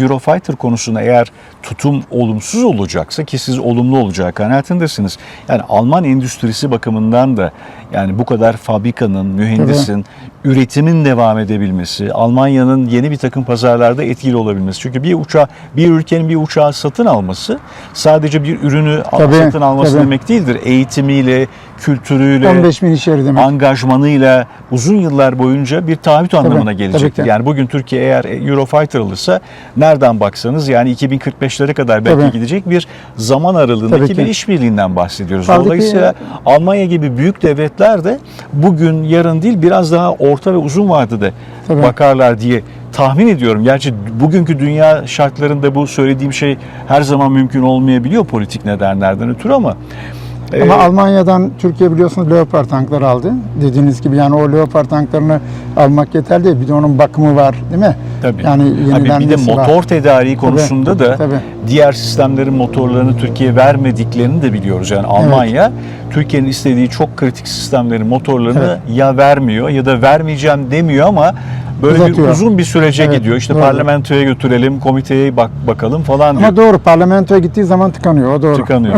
Eurofighter konusunda eğer tutum olumsuz olacaksa ki siz olumlu olacağı kanaatindesiniz. Yani Alman endüstrisi bakımından da yani bu kadar fabrikanın, mühendisin, üretimin devam edebilmesi, Almanya'nın yeni bir takım pazarlarda etkili olabilmesi. Çünkü bir uçağı, bir ülkenin bir uçağı satın alması sadece bir ürünü Tabii, satın alması tabii. demek değildir. Eğitimiyle, kültürüyle, 15 bin demek. angajmanıyla uzun yıllar boyunca bir taahhüt anlamına gelecektir. tabii. Yani bugün Türkiye eğer Eurofighter alırsa nereden baksanız yani 2045'lere kadar belki Tabii. gidecek bir zaman aralığındaki Tabii ki. bir işbirliğinden bahsediyoruz. Ki- Dolayısıyla Almanya gibi büyük devletler de bugün yarın değil biraz daha orta ve uzun vadede Tabii. bakarlar diye tahmin ediyorum. Gerçi bugünkü dünya şartlarında bu söylediğim şey her zaman mümkün olmayabiliyor politik nedenlerden ötürü ama Ama e, Almanya'dan Türkiye biliyorsunuz Leopard tankları aldı. Dediğiniz gibi yani o Leopard tanklarını almak yeterli değil. Bir de onun bakımı var değil mi? Tabii. Yani Tabii bir de yenilenmesi var. motor tedariği konusunda da tabii. diğer sistemlerin motorlarını Türkiye'ye vermediklerini de biliyoruz. Yani Almanya Türkiye'nin istediği çok kritik sistemlerin motorlarını ya vermiyor ya da vermeyeceğim demiyor ama böyle bir Uzatıyor. uzun bir sürece Evet, gidiyor. İşte doğru. parlamentoya götürelim, komiteye bak bakalım falan diyor. Ama doğru parlamentoya gittiği zaman tıkanıyor. O doğru. Tıkanıyor.